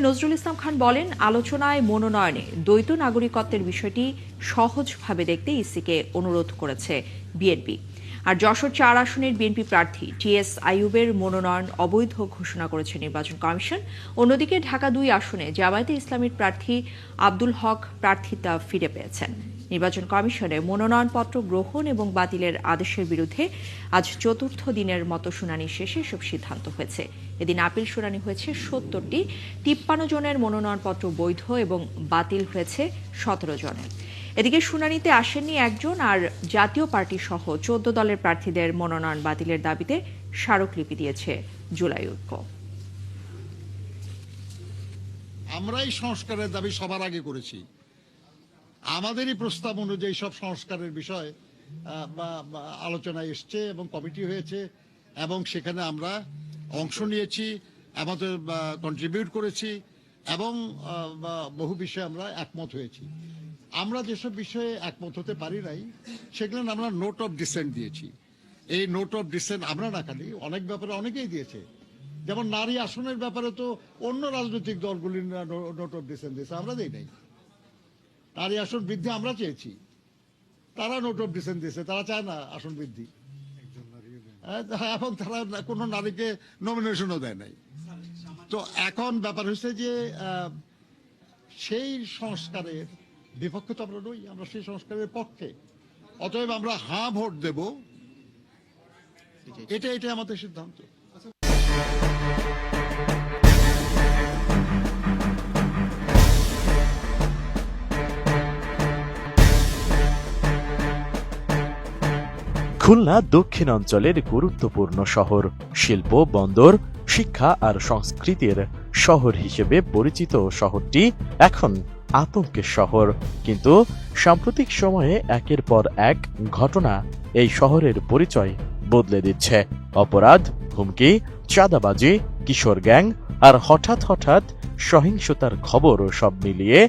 সময় নজরুল ইসলাম খান বলেন, আলোচনায় মনোনয়নে দ্বৈত নাগরিকত্বের বিষয়টি সহজভাবে দেখতে ইসিকে অনুরোধ করেছে বিএনপি। আর যশোর চার আসনের বিএনপি প্রার্থী টিএস আইয়ুবের মনোনয়ন অবৈধ ঘোষণা করেছে নির্বাচন কমিশন। অন্যদিকে ঢাকা দুই আসনে জামায়াতে ইসলামীর প্রার্থী আব্দুল হক প্রার্থিতা ফিরে পেয়েছেন। নির্বাচন কমিশনে মনোনয়নপত্র গ্রহণ এবং বাতিলের আদেশের বিরুদ্ধে আজ চতুর্থ দিনের মতো শুনানি শেষে এসব সিদ্ধান্ত হয়েছে। এদিন আপিল শুনানি হয়েছে সত্তরটি, তিপ্পান্ন জনের মনোনয়নপত্র বৈধ এবং বাতিল হয়েছে সতেরো জনের। এদিকে শুনানিতে আসেননি একজন আর জাতীয় পার্টি সহ চোদ্দ দলের প্রার্থীদের মনোনয়ন বাতিলের দাবিতে স্মারকলিপি দিয়েছে জুলাই ঐক্য। আমরাই সংস্কারের দাবি সবার আগে করেছি। আমাদেরই প্রস্তাব অনুযায়ী সব সংস্কারের বিষয় আলোচনা এসছে এবং কমিটি হয়েছে এবং সেখানে আমরা অংশ নিয়েছি, আমাদের কন্ট্রিবিউট করেছি এবং বহু বিষয়ে আমরা একমত হয়েছি। আমরা যেসব বিষয়ে একমত হতে পারি নাই সেগুলো আমরা নোট অফ ডিসেন্ট দিয়েছি। এই নোট অফ ডিসেন্ট আমরা না খালি অনেক ব্যাপারে অনেকেই দিয়েছে। যেমন নারী আসনের ব্যাপারে তো অন্য রাজনৈতিক দলগুলির নোট অফ ডিসেন্ট দিয়েছে আমরা দিই নাই। নারী আসন বৃদ্ধি আমরা চেয়েছি। তারা নোট অফ ডিসেন্ট দিয়েছে তারা চায় না আসন বৃদ্ধি। হ্যাঁ, এবং তারা কোনো নারীকে নমিনেশনও দেয় নাই। তো এখন ব্যাপার হচ্ছে যে সেই সংস্কারের বিপক্ষে তো আমরা নই আমরা সেই সংস্কারের পক্ষে। অতএব আমরা হাঁ ভোট দেব। এটা এটা আমাদের সিদ্ধান্ত। খুলনা দক্ষিণাঞ্চলের গুরুত্বপূর্ণ শহর। শিল্প বন্দর শিক্ষা আর সংস্কৃতির শহর হিসেবে পরিচিত শহরটি এখন আতঙ্কের শহর। কিন্তু সাম্প্রতিক সময়ে একের পর এক ঘটনা এই শহরের পরিচয় বদলে দিচ্ছে। অপরাধ, হুমকি, চাঁদাবাজি, কিশোর গ্যাং আর হঠাৎ হঠাৎ সহিংসতার খবর সব মিলিয়ে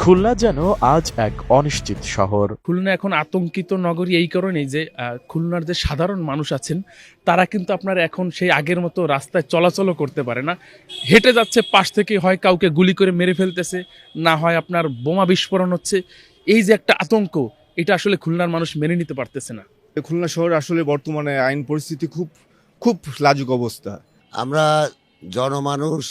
খুলনা যেন আজ এক অনিশ্চিত শহর। খুলনা এখন আতঙ্কিত নগরী এই কারণেই যে খুলনার যে সাধারণ মানুষ আছেন তারা কিন্তু আপনার এখন সেই আগের মতো রাস্তায় চলাচলও করতে পারে না। হেঁটে যাচ্ছে পাশ থেকে হয় কাউকে গুলি করে মেরে ফেলতেছে না হয় আপনার বোমা বিস্ফোরণ হচ্ছে। এই যে একটা আতঙ্ক এটা আসলে খুলনার মানুষ মেনে নিতে পারতেছে না। খুলনা শহর আসলে বর্তমানে আইন পরিস্থিতি খুব খুব লাজুক অবস্থা। আমরা জনমানুষ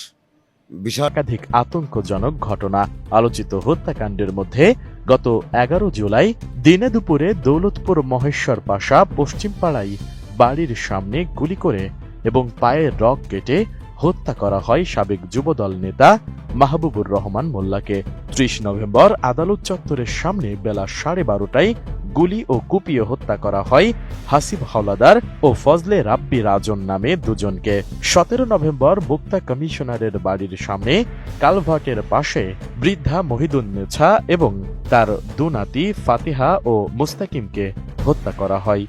বিষয় একাধিক আতঙ্কজনক ঘটনা আলোচিত হত্যাকাণ্ডের মধ্যে গত এগারো জুলাই দিনে দুপুরে দৌলতপুর মহেশ্বর পাশা পশ্চিমপাড়ায় বাড়ির সামনে গুলি করে এবং পায়ের রক কেটে হত্যা করা হয় সাবেক যুবদল নেতা মাহবুবুর রহমান মোল্লাকে। ত্রিশ নভেম্বর আদালত চত্বরের সামনে বেলা সাড়ে বারোটায় গুলি ও কুপিয়ে হত্যা করা হয় হাসিব হাওলাদার ও ফজলে রাব্বি রাজন নামে দুজনকে। সতেরো নভেম্বর মুক্তা কমিশনারের বাড়ির সামনে কালভার্টের পাশে বৃদ্ধা মহিদুন্নেছা এবং তার দুনাতি ফাতিহা ও মুস্তাকিমকে হত্যা করা হয়।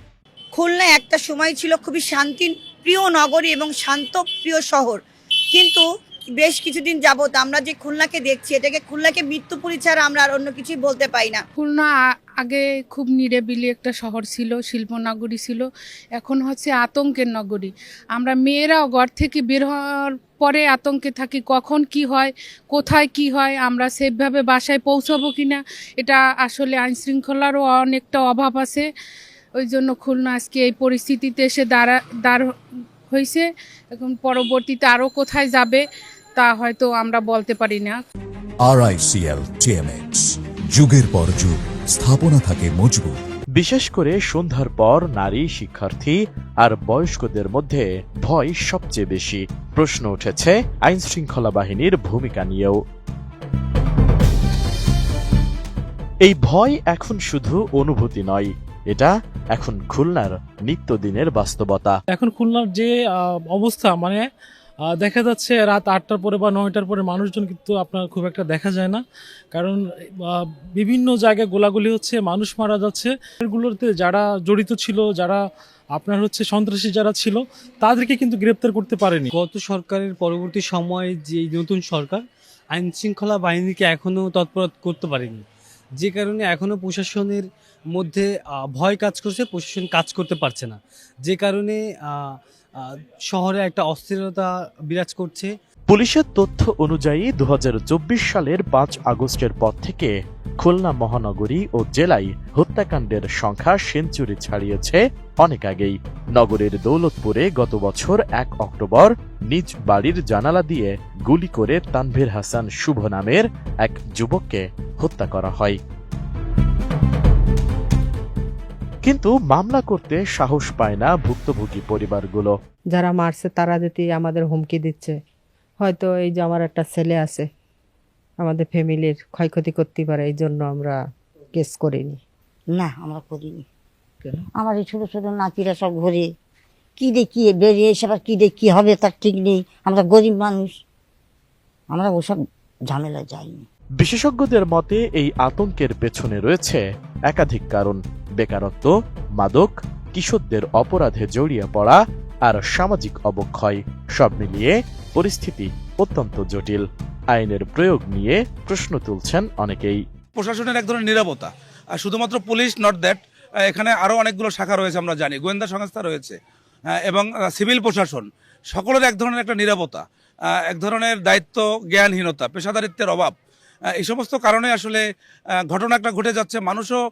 খুলনা একটা সময় ছিল খুবই শান্তি প্রিয় নগরী এবং শান্ত প্রিয় শহর। কিন্তু বেশ কিছুদিন যাবত আমরা যে খুলনাকে দেখছি এটাকে খুলনাকে মৃত্যুপুরী ছাড়া আমরা আর অন্য কিছুই বলতে পাই না। খুলনা আগে খুব নিরেবিলি একটা শহর ছিল, শিল্পনগরী ছিল, এখন হচ্ছে আতঙ্কের নগরী। আমরা মেয়েরাও ঘর থেকে বের হওয়ার পরে আতঙ্কে থাকি, কখন কি হয়, কোথায় কি হয়, আমরা সেভাবে বাসায় পৌঁছাবো কিনা, এটা আসলে আইন শৃঙ্খলারও অনেকটা অভাব আছে। ওই জন্য খুলনা আজকে এই পরিস্থিতিতে এসে দাঁড়া, দাঁড় হয়েছে। এখন পরবর্তীতে আরও কোথায় যাবে, তা হয়তো আমরা বলতে পারি না। আরআইসিএল টিএমএক্স যুগের পর যুগ। স্থাপনা থাকে মজবুত। বিশেষ করে সন্ধ্যার পর নারী শিক্ষার্থী আর বয়স্কদের মধ্যে ভয় সবচেয়ে বেশি। প্রশ্ন উঠেছে আইন শৃঙ্খলা বাহিনীর ভূমিকা নিয়েও। এই ভয় এখন শুধু অনুভূতি নয় এটা এখন খুলনার নিত্যদিনের বাস্তবতা। এখন খুলনার যে আহ, অবস্থা মানে দেখা যাচ্ছে রাত আটটার পরে বা নয়টার পরে মানুষজন কিন্তু আপনার খুব একটা দেখা যায় না। কারণ বিভিন্ন জায়গায় গোলাগুলি হচ্ছে, মানুষ মারা যাচ্ছে। এগুলোতে যারা জড়িত ছিল, যারা আপনার হচ্ছে সন্ত্রাসী যারা ছিল, তাদেরকে কিন্তু গ্রেপ্তার করতে পারেনি। গত সরকারের পরবর্তী সময়ে যে নতুন সরকার, আইন শৃঙ্খলা বাহিনীকে এখনও তৎপর করতে পারেনি। যে কারণে এখনও প্রশাসনের মধ্যে ভয় কাজ করছে, প্রশাসন কাজ করতে পারছে না। যে কারণে শহরে একটা অস্থিরতা বিরাজ করছে। পুলিশের তথ্য অনুযায়ী দু হাজার চব্বিশ সালের পাঁচ আগস্টের পর থেকে খুলনা মহানগরী ও জেলায় হত্যাকাণ্ডের সংখ্যা সেঞ্চুরি ছাড়িয়েছে অনেক আগেই। নগরের দৌলতপুরে গত বছর এক অক্টোবর নিজ বাড়ির জানালা দিয়ে গুলি করে তানভীর হাসান শুভ নামের এক যুবককে হত্যা করা হয়। কিন্তু মামলা করতে সাহস পায় না ভুক্তভোগী পরিবারগুলো। যারা মারছে তারা যদি আমাদের হুমকি দিচ্ছে হয়তো এই যে আমার একটা ছেলে আছে আমাদের ফ্যামিলির ক্ষয়ক্ষতি করতে পারে এই জন্য আমরা কেস করিনি। না আমরা করিনি। আমার এই ছোট ছোট নাতিরা সব ঘুরে কি দেখি বেরিয়ে এসে আবার কি দেখি হবে তার ঠিক নেই আমরা গরিব মানুষ। আমরা ওসব ঝামেলা যাইনি। বিশেষজ্ঞদের মতে এই আতঙ্কের পেছনে রয়েছে একাধিক কারণ। বেকারত্ব, মাদক কিশোরদের অপরাধে জড়িয়ে পড়া আর সামাজিক অবক্ষয়, সব মিলিয়ে পরিস্থিতি অত্যন্ত জটিল। আইনের প্রয়োগ নিয়ে প্রশ্ন তুলছেন অনেকেই। প্রশাসনের এক ধরনের নিরাপত্তা আর শুধুমাত্র পুলিশ নট দ্যাট এখানে আরও অনেকগুলো শাখা রয়েছে আমরা জানি। গোয়েন্দা সংস্থা রয়েছে এবং সিভিল প্রশাসন। সকলের এক ধরনের একটা নিরাপত্তা এক ধরনের দায়িত্ব জ্ঞানহীনতা, পেশাদারিত্বের অভাব। এই সমস্ত কারণে আসলে আহ, ঘটনা একটা ঘটে যাচ্ছে মানুষও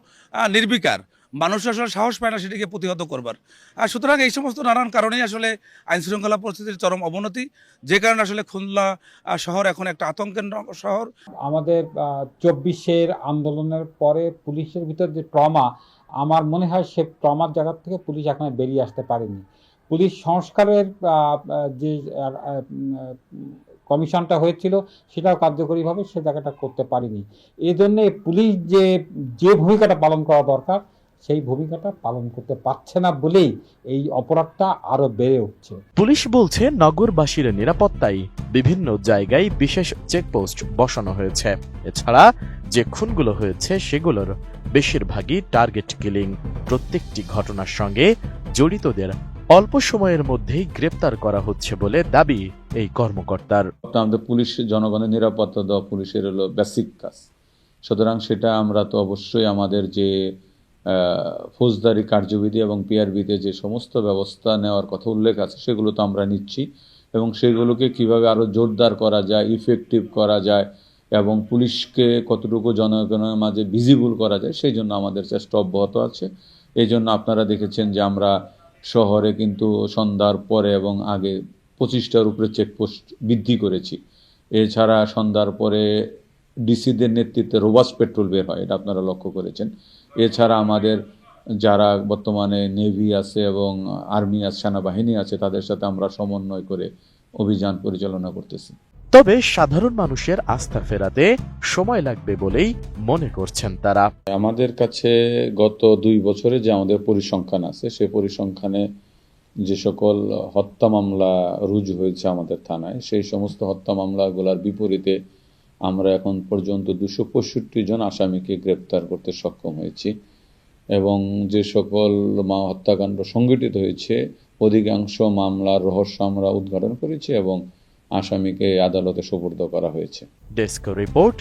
নির্বিকার। মানুষ আসলে সাহস পায় না সেটিকে প্রতিহত করবার। আর সুতরাং এই সমস্ত নানান কারণেই আসলে আইন শৃঙ্খলা পরিস্থিতির চরম অবনতি যে কারণে আসলে খুলনা শহর এখন একটা আতঙ্কের শহর। আমাদের চব্বিশের আন্দোলনের পরে পুলিশের ভিতর যে ট্রমা আমার মনে হয় সে ট্রমার জায়গা থেকে পুলিশ এখনও বেরিয়ে আসতে পারেনি। পুলিশ সংস্কারের যে কমিশনটা হয়েছিল, সেটাও কার্যকরীভাবে সে জায়গাটা করতে পারেনি। এই জন্যে পুলিশ যে যে ভূমিকাটা পালন করা দরকার, সেই ভূমিকাটা পালন করতে পারছে না বলেই এই অপরাধটা আরও বেড়ে উঠছে। পুলিশ বলছে, নগরবাসীর নিরাপত্তায় বিভিন্ন জায়গায় বিশেষ চেকপোস্ট বসানো হয়েছে। এছাড়া যে খুনগুলো হয়েছে, সেগুলোর বেশিরভাগই টার্গেট কিলিং। প্রত্যেকটি ঘটনার সঙ্গে জড়িতদের অল্প সময়ের মধ্যেই গ্রেপ্তার করা হচ্ছে বলে দাবি এই কর্মকর্তার। আমাদের পুলিশ, জনগণের নিরাপত্তা দেওয়া পুলিশের হলো বেসিক কাজ। সুতরাং সেটা আমরা তো অবশ্যই আমাদের যে ফৌজদারি কার্যবিধি এবং পিআরবিতে যে সমস্ত ব্যবস্থা নেওয়ার কথা উল্লেখ আছে, সেগুলো তো আমরা নিচ্ছি। এবং সেগুলোকে কীভাবে আরও জোরদার করা যায় ইফেক্টিভ করা যায়, এবং পুলিশকে কতটুকু জনগণের মাঝে ভিজিবল করা যায়, সেই জন্য আমাদের চেষ্টা অব্যাহত আছে। এই জন্য আপনারা দেখেছেন যে আমরা শহরে কিন্তু সন্ধ্যার পরে এবং আগে পঁচিশটার উপরে চেকপোস্ট বৃদ্ধি করেছি। এছাড়া সন্ধ্যার পরে ডিসিদের নেতৃত্বে রোবাস পেট্রোল বের হয় এটা আপনারা লক্ষ্য করেছেন। এছাড়া আমাদের যারা বর্তমানে নেভি আছে এবং আর্মি আছে সেনাবাহিনী আছে তাদের সাথে আমরা সমন্বয় করে অভিযান পরিচালনা করতেছি। তবে সাধারণ মানুষের আস্থা ফেরাতে সময় লাগবে বলেই মনে করছেন তারা। আমাদের কাছে গত দুই বছরে যে আমাদের পরিসংখ্যান আছে সেই পরিসংখ্যানে যে সকল হত্যা মামলা রুজু হয়েছে আমাদের থানায়, সেই সমস্ত হত্যা মামলাগুলোর বিপরীতে আমরা এখন পর্যন্ত দুশো পঁয়ষট্টি জন আসামিকে গ্রেপ্তার করতে সক্ষম হয়েছি এবং যে সকল মা হত্যাকাণ্ড সংগঠিত হয়েছে, অধিকাংশ মামলার রহস্য আমরা উদ্ঘাটন করেছি এবং আসামিকে আদালতে সোপর্দ করা হয়েছে। ডেস্ক রিপোর্ট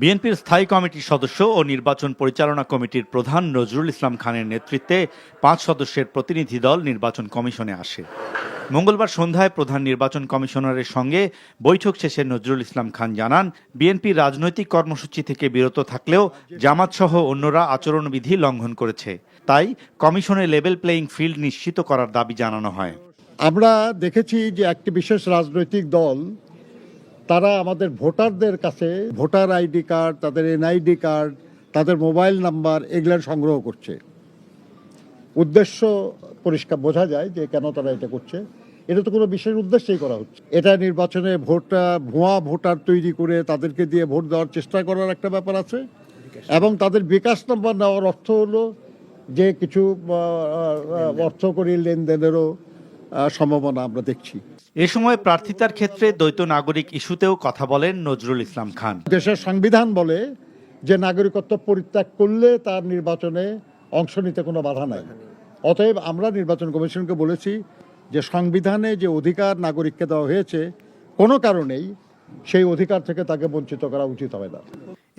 বিএনপির স্থায়ী কমিটির সদস্য ও নির্বাচন পরিচালনা কমিটির প্রধান নজরুল ইসলাম খানের নেতৃত্বে পাঁচ সদস্যের প্রতিনিধি দল নির্বাচন কমিশনে আসে। মঙ্গলবার সন্ধ্যায় প্রধান নির্বাচন কমিশনারের সঙ্গে বৈঠক শেষে নজরুল ইসলাম খান জানান, বিএনপি রাজনৈতিক কর্মসূচি থেকে বিরত থাকলেও জামাতসহ অন্যরা আচরণবিধি লঙ্ঘন করেছে। তাই কমিশনে লেভেল প্লেয়িং ফিল্ড নিশ্চিত করার দাবি জানানো হয়। আমরা দেখেছি যে একটি বিশেষ রাজনৈতিক দল তারা আমাদের ভোটারদের কাছে ভোটার আইডি কার্ড তাদের এনআইডি কার্ড তাদের মোবাইল নাম্বার এগুলো সংগ্রহ করছে। উদ্দেশ্য পরিষ্কার বোঝা যায় যে কেন তারা এটা করছে। এটা তো কোনো বিশেষ উদ্দেশ্যেই করা হচ্ছে। এটা নির্বাচনে ভোটটা ভুয়া ভোটার তৈরি করে তাদেরকে দিয়ে ভোট দেওয়ার চেষ্টা করার একটা ব্যাপার আছে। এবং তাদের বিকাশ নাম্বার নেওয়ার অর্থ হলো যে কিছু আহ, আহ, অর্থ করি লেনদেনেরও সম্ভাবনা আমরা দেখছি। এ সময় প্রার্থিতার ক্ষেত্রে দ্বৈত নাগরিক ইস্যুতেও কথা বলেন নজরুল ইসলাম খান। দেশের সংবিধান বলে যে নাগরিকত্ব পরিত্যাগ করলে তার নির্বাচনে অংশ নিতে কোনো বাধা নাই। অতএব আমরা নির্বাচন কমিশনকে বলেছি যে সংবিধানে যে অধিকার নাগরিককে দেওয়া হয়েছে কোনো কারণেই সেই অধিকার থেকে তাকে বঞ্চিত করা উচিত হবে না।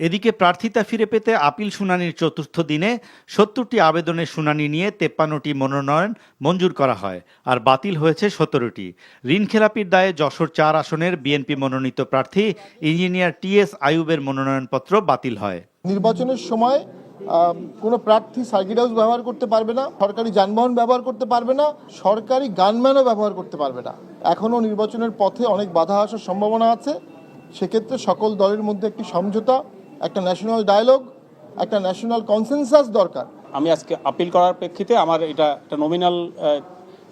এদিকে প্রার্থিতা ফিরে পেতে আপিল শুনানির চতুর্থ দিনে সত্তরটি আবেদনের শুনানি নিয়ে তেপ্পান্নটি মনোনয়ন মঞ্জুর করা হয় আর বাতিল হয়েছে সতেরোটি। ঋণ খেলাপির দায়ে যশোর চার আসনের বিএনপি মনোনীত প্রার্থী ইঞ্জিনিয়ার টি এস আয়ুবের মনোনয়নপত্র বাতিল হয়। নির্বাচনের সময় কোনো প্রার্থী সার্কিট হাউস ব্যবহার করতে পারবে না, সরকারি যানবাহন ব্যবহার করতে পারবে না, সরকারি গানম্যানও ব্যবহার করতে পারবে না। এখনও নির্বাচনের পথে অনেক বাধা আসার সম্ভাবনা আছে। সেক্ষেত্রে সকল দলের মধ্যে একটি সমঝোতা একটা ন্যাশনাল ডায়ালগ একটা ন্যাশনাল কনসেনসাস দরকার। আমি আজকে আপিল করার প্রেক্ষিতে আমার এটা একটা নমিনাল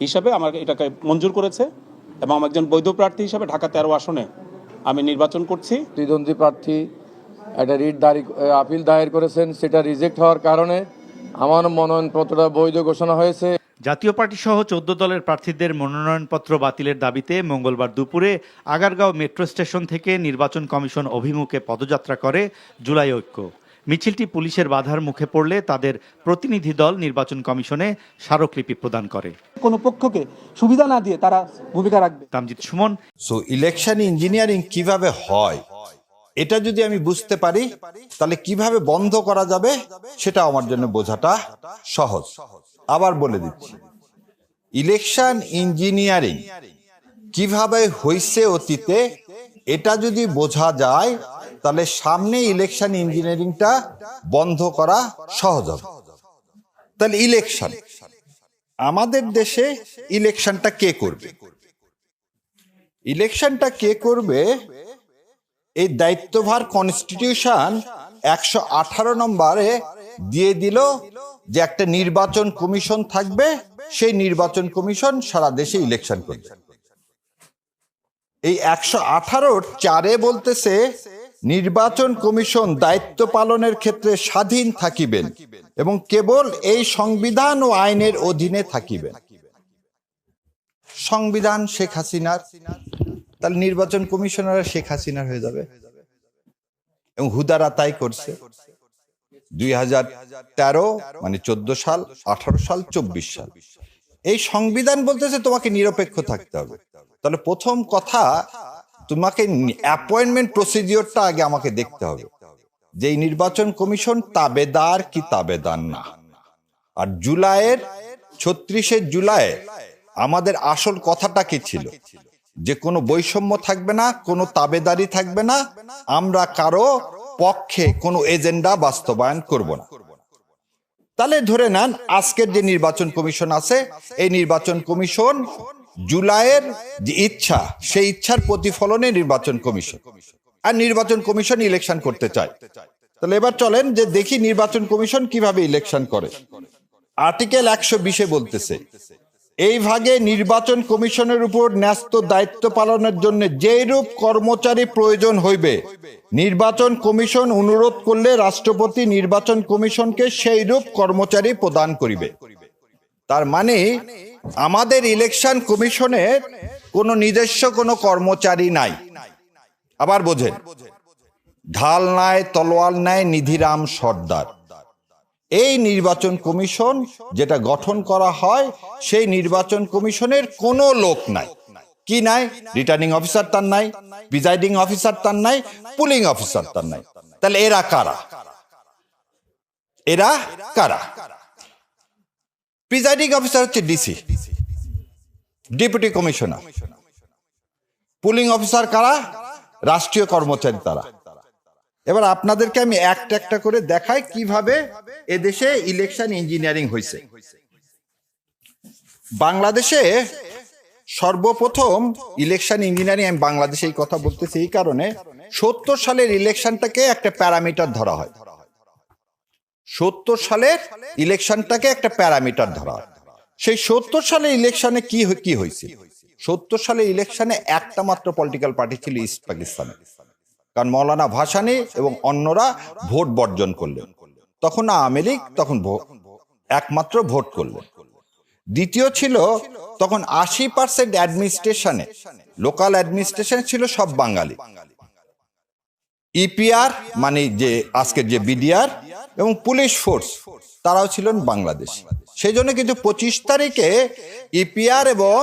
হিসাবে আমার এটাকে মঞ্জুর করেছে এবং আমি একজন বৈধ প্রার্থী হিসাবে ঢাকা তেরো আসনে আমি নির্বাচন করছি। প্রতিদ্বন্দ্বী প্রার্থী একটা রিট দাঁড়ি আপিল দায়ের করেছেন সেটা রিজেক্ট হওয়ার কারণে আমার মনোনয়নপত্রটা বৈধ ঘোষণা হয়েছে। জাতীয় পার্টি সহ চোদ্দ দলের প্রার্থীদের মনোনয়নপত্র বাতিলের দাবিতে মঙ্গলবার দুপুরে আগারগাঁও মেট্রো স্টেশন থেকে নির্বাচন কমিশন অভিমুখে পদযাত্রা করে জুলাই ঐক্য। মিছিলটি পুলিশের বাধার মুখে পড়লে তাদের প্রতিনিধি দল নির্বাচন কমিশনে স্মারকলিপি প্রদান করে। কোনো পক্ষকে সুবিধা না দিয়ে তারা ভূমিকা রাখবে। Tamjid Sumon. So election engineering কীভাবে হয়? এটা যদি আমি বুঝতে পারি, তাহলে কীভাবে বন্ধ করা যাবে সেটা আমার জন্য বোঝাটা সহজ। আবার বলে দিচ্ছি, ইলেকশন ইঞ্জিনিয়ারিং কীভাবে হয়েছে অতীতে, এটা যদি বোঝা যায়, তাহলে সামনে ইলেকশন ইঞ্জিনিয়ারিংটা বন্ধ করা সহজ হবে। তাহলে ইলেকশন, আমাদের দেশে ইলেকশনটা কে করবে? ইলেকশনটা কে করবে? এই দায়িত্বভার কনস্টিটিউশন একশো আঠারো নম্বরে দিয়ে দিল যে একটা নির্বাচন কমিশন থাকবে, সেই নির্বাচন কমিশন সারা দেশে ইলেকশন করবে। এই একশো আঠারোর চারে বলতেছে, নির্বাচন কমিশন দায়িত্ব পালনের ক্ষেত্রে স্বাধীন থাকিবেন এবং কেবল এই সংবিধান ও আইনের অধীনে থাকিবেন। সংবিধান শেখ হাসিনার তাহলে নির্বাচন কমিশনার শেখ হাসিনার হয়ে যাবে। এবং হুদারা তাই করছে। দুই হাজার তেরো মানে চোদ্দ সাল, আঠারো সাল, চব্বিশ সাল। এই সংবিধান বলতেছে তোমাকে নিরপেক্ষ থাকতে হবে। তাহলে প্রথম কথা, তোমাকে অ্যাপয়েন্টমেন্ট প্রসিডিওরটা আগে আমাকে দেখতে হবে। যে নির্বাচন কমিশন তাবেদার কি তাবেদার না। আর জুলাইয়ের, ছত্রিশে জুলাই, আমাদের আসল কথাটা কি ছিল? যে কোনো বৈষম্য থাকবে না, কোনো তাবেদারি থাকবে না, আমরা কারও পক্ষে কোনো এজেন্ডা বাস্তবায়ন করব না। তাহলে ধরে নেন, আজকের যে নির্বাচন কমিশন আছে, এই নির্বাচন কমিশন জুলাইয়ের যে ইচ্ছা, সেই ইচ্ছার প্রতিফলনে নির্বাচন কমিশন। আর নির্বাচন কমিশন ইলেকশন করতে চায়। তাহলে এবার চলেন যে দেখি নির্বাচন কমিশন কীভাবে ইলেকশন করে। আর্টিকেল একশো বিশে বলতেছে এই ভাগে নির্বাচন কমিশনের উপর ন্যস্ত দায়িত্ব পালনের জন্য যেরূপ কর্মচারী প্রয়োজন হইবে, নির্বাচন কমিশন অনুরোধ করলে রাষ্ট্রপতি নির্বাচন কমিশনকে সেই রূপ কর্মচারী প্রদান করিবে। তার মানে আমাদের ইলেকশন কমিশনের কোনো নিজস্ব কোনো কর্মচারী নাই। আবার বোঝেন, ঢাল নাই তলোয়াল নাই, নিধিরাম সর্দার। এই নির্বাচন কমিশন যেটা গঠন করা হয়, সেই নির্বাচন কমিশনের কোনো লোক নাই। কি নাই? রিটার্নিং অফিসার তার নাই প্রিজাইডিং অফিসার তার নাই পুলিং অফিসার তার নাই। তাহলে এরা কারা? এরা কারা? প্রিজাইডিং অফিসার হচ্ছে DC deputy commissioner polling officer কারা? রাষ্ট্রীয় কর্মচারী তারা। এবার আপনাদেরকে আমি একটা একটা করে দেখাই কীভাবে এদেশে ইলেকশন ইঞ্জিনিয়ারিং হয়েছে। বাংলাদেশে সর্বপ্রথম ইলেকশন ইঞ্জিনিয়ারিং আমি বাংলাদেশে এই কথা বলতেছি এই কারণে, সত্তর সালের ইলেকশনটাকে একটা প্যারামিটার ধরা হয়। সত্তর সালের ইলেকশনটাকে একটা প্যারামিটার ধরা হয়। সেই সত্তর সালের ইলেকশনে কি কি হয়েছে? সত্তর সালের ইলেকশনে একটা মাত্র পলিটিক্যাল পার্টি ছিল ইস্ট পাকিস্তানে কারণ মৌলানা ভাসানি এবং অন্যরা ভোট বর্জন করলেন। তখন আওয়ামী লীগ তখন একমাত্র ভোট করলেন। দ্বিতীয় ছিল তখন আশি পার্সেন্ট অ্যাডমিনিস্ট্রেশনে লোকাল অ্যাডমিনিস্ট্রেশন ছিল সব বাঙালি। ইপিআর মানে যে আজকের যে বিডিআর এবং পুলিশ ফোর্স তারাও ছিলেন বাংলাদেশ। সেই জন্য কিন্তু পঁচিশ তারিখে ইপিআর এবং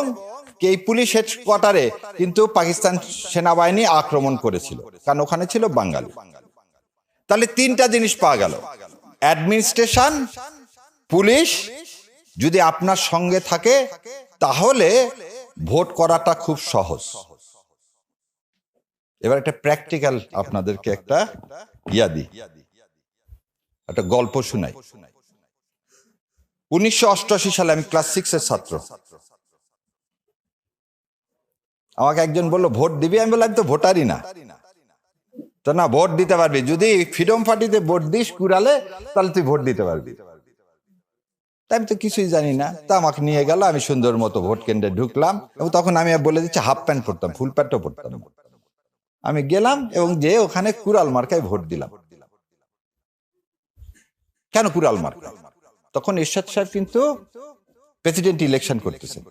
এই পুলিশ হেডকোয়ার্টারে, কিন্তু পাকিস্তান সেনাবাহিনী আক্রমণ করেছিল, কারণ ওখানে ছিল বাঙালি। তাহলে তিনটা জিনিস পাওয়া গেল। অ্যাডমিনিস্ট্রেশন, পুলিশ, যদি আপনার সঙ্গে থাকে, তাহলে ভোট করাটা খুব সহজ। এবার একটা প্র্যাকটিক্যাল আপনাদেরকে একটা ইয়া দিই। একটা গল্প শুনাই। উনিশশো অষ্টআশি সালে আমি ক্লাস সিক্সের ছাত্র। আমাকে একজন বলল, ভোট দিবি? আমি বললাম তো ভোটারই না। তো না, ভোট দিতে পারবি। যদি ফ্রিডম পার্টিতে ভোট দিস কুড়ালে, তাহলে তুই ভোট দিতে পারবি। আমি তো কিছুই জানি না। তা আমাকে নিয়ে গেল, আমি সুন্দর মতো ভোট কেন্দ্রে ঢুকলাম এবং তখন আমি বলে দিচ্ছি, হাফ প্যান্ট পরতাম, ফুল প্যান্টও পরতাম। আমি গেলাম এবং যে ওখানে কুড়াল মার্কায় ভোট দিলাম। কেন কুড়াল মার্কা? তখন এরশাদ সাহেব কিন্তু প্রেসিডেন্ট ইলেকশন করতেছেন।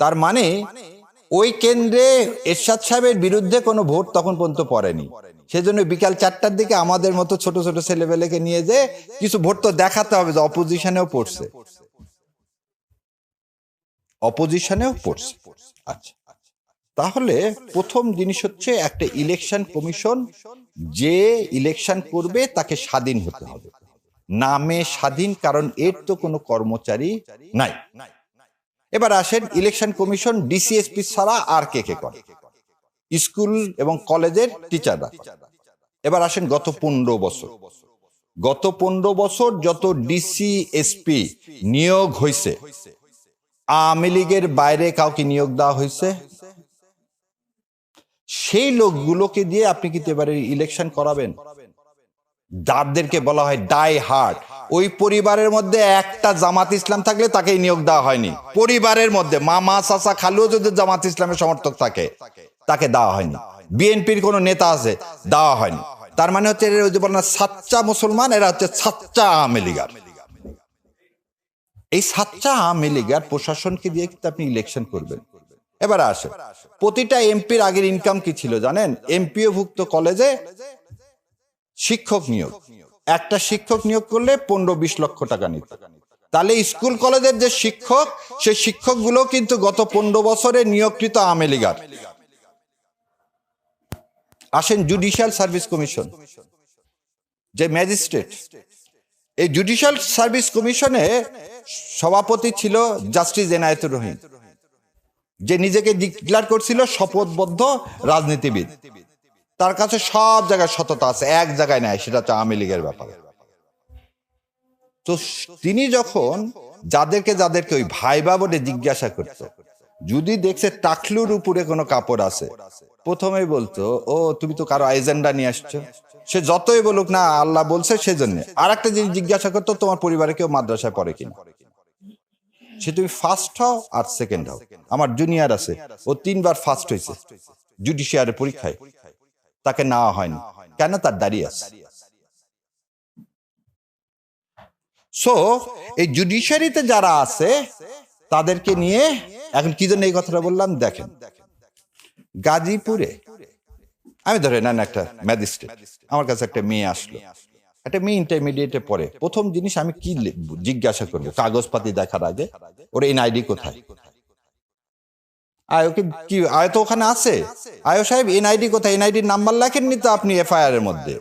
তার মানে ওই কেন্দ্রে এরশাদ সাহেবের বিরুদ্ধে কোনো ভোট তখন পর্যন্ত পড়েনি। সেজন্য বিকাল চারটার দিকে আমাদের মতো ছোট ছোট ছেলেবেলেকে নিয়ে যে কিছু ভোট তো দেখাতে হবে যে অপোজিশনেও পড়ছে। অপোজিশনেও পড়ছে। আচ্ছা তাহলে প্রথম জিনিস হচ্ছে একটা ইলেকশন কমিশন যে ইলেকশন করবে তাকে স্বাধীন হতে হবে। নামে স্বাধীন, কারণ এর তো কোনো কর্মচারী নাই। এবার আসেন ইলেকশন কমিশন ডিসিএসপি ছাড়া আর কে কে করে? স্কুল এবং কলেজের টিচাররা এবার আসেন গত পনেরো বছর। গত পনেরো বছর যত ডিসি এসপি নিয়োগ হয়েছে আওয়ামী লীগের বাইরে কাউকে নিয়োগ দেওয়া হয়েছে সেই লোকগুলোকে দিয়ে আপনি কি এবারে ইলেকশন করাবেন? যাদেরকে বলা হয় ডাই হার্ট ওই পরিবারের মধ্যে একটা জামাত ইসলাম থাকলে তাকে নিয়োগ দেওয়া হয়নি। পরিবারের মধ্যে মামা, চাচা, খালুও যদি জামাত ইসলামের সমর্থক থাকে, তাকে দেওয়া হয়নি। বিএনপির কোন নেতা আছে, দেওয়া হয়নি। তার মানে হচ্ছে এরা যে বলে সাচ্চা মুসলমান, এরা হচ্ছে সাচ্চা আওয়ামী লীগার। এই সাচ্চা আওয়ামী লীগার প্রশাসনকে দিয়ে কিন্তু আপনি ইলেকশন করবেন। এবার আসে প্রতিটা এমপির আগের ইনকাম কি ছিল জানেন? এমপিও ভুক্ত কলেজে শিক্ষক নিয়োগ। একটা শিক্ষক নিয়োগ করলে পনেরো বিশ লক্ষ টাকা নিত। তাহলে স্কুল কলেজের যে শিক্ষক, সেই শিক্ষকগুলো কিন্তু গত পনেরো বছরে নিয়োগকৃত আওয়ামী লীগার। আসেন জুডিশিয়াল সার্ভিস কমিশন যে ম্যাজিস্ট্রেট, এই জুডিশিয়াল সার্ভিস কমিশনে সভাপতি ছিল জাস্টিস এনায়েতুর রহিম যে নিজেকে ডিক্লার করছিল শপথবদ্ধ রাজনীতিবিদ। তার কাছে সব জায়গায় সততা আছে, এক জায়গায় নাই, সেটা হচ্ছে আওয়ামী লীগের ব্যাপার। তো তিনি যখন যাদেরকে যাদেরকে ওই ভাইবা বলে জিজ্ঞাসা করত, যদি দেখছে টাকলুর উপরে কোনো কাপড় আছে, প্রথমেই বলতো, ও, তুমি তো কারও এজেন্ডা নিয়ে আসছো। সে যতই বলুক না, আল্লাহ বলছে সেজন্য। আর একটা জিনিস জিজ্ঞাসা করতো, তোমার পরিবারে কেউ মাদ্রাসায় পড়ে কিনা? সে, তুমি ফার্স্ট হও আর সেকেন্ড হও। আমার জুনিয়র আছে। ও তিনবার ফার্স্ট হয়েছে জুডিশিয়ারের পরীক্ষায়। তাকে নেওয়া হয়নি। কেন তার দাঁড়িয়ে আছে? সো এই জুডিশিয়ারিতে যারা আছে, তাদেরকে নিয়ে এখন কি জন্য এই কথাটা বললাম? দেখেন, গাজীপুরে, আমি ধরে নেন একটা ম্যাজিস্ট্রেট আমার কাছে একটা মেয়ে আসলো। একটা মেয়ে ইন্টারমিডিয়েটে পড়ে। প্রথম জিনিস আমি কি? জিজ্ঞাসা করব? কাগজপাতি দেখার আগে? ওর এনআইডি কোথায়? আয়ো কি কি আয় তো ওখানে আছে। আয়ো সাহেব, এনআইডি কোথায়? এনআইডির নাম্বার লেখেননি তো আপনি এফআইআর এর মধ্যে?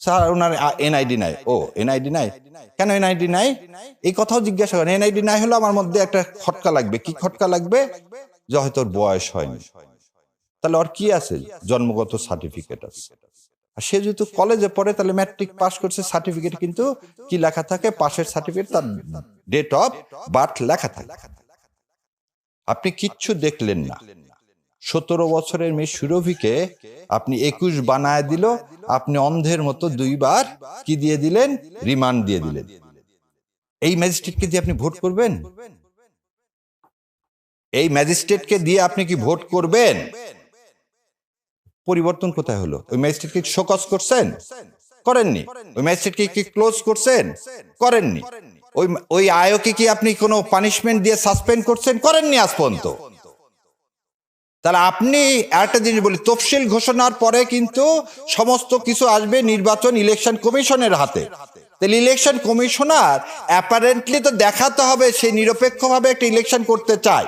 স্যার ওনার এনআইডি নাই। ও, এনআইডি নাই? কেন এনআইডি নাই? এই কথাও জিজ্ঞাসা করেন। এনআইডি নাই হলে আমার মধ্যে একটা খটকা লাগবে। কি খটকা লাগবে? যে হয়তো ওর বয়স হয়নি। তাহলে ওর কি আছে? জন্মগত সার্টিফিকেট আছে। আর সে যেহেতু কলেজে পড়ে, তাহলে ম্যাট্রিক পাস করছে সার্টিফিকেট কিন্তু কি লেখা থাকে? পাশের সার্টিফিকেট তার ডেট অফ বার্থ লেখা থাকে। আপনি কিচ্ছু দেখলেন না। সতেরো বছরের মেয়ে সুরভিকে আপনি একুশ বানায় দিল, আপনি অন্ধের মতো দুইবার কি দিয়ে দিলেন? রিমান্ড দিয়ে দিলেন। এই ম্যাজিস্ট্রেটকে দিয়ে আপনি ভোট করবেন? এই ম্যাজিস্ট্রেটকে দিয়ে আপনি কি ভোট করবেন? পরিবর্তন কোথায় হলো? ওই ম্যাজিস্ট্রেটকে শোকস করছেন? করেননি। ওই ম্যাজিস্ট্রেটকে কি ক্লোজ করছেন? করেননি। ওই ওই আয়োকে কি আপনি কোনো পানিশমেন্ট দিয়ে সাসপেন্ড করছেন? করেননি আজ পর্যন্ত। তাহলে আপনি একটা জিনিস বলি, তফসিল ঘোষণার পরে কিন্তু সমস্ত কিছু আসবে নির্বাচন ইলেকশন কমিশনের হাতে। তাহলে ইলেকশন কমিশনার অ্যাপারেন্টলি তো দেখাতে হবে, সে নিরপেক্ষভাবে একটা ইলেকশন করতে চায়।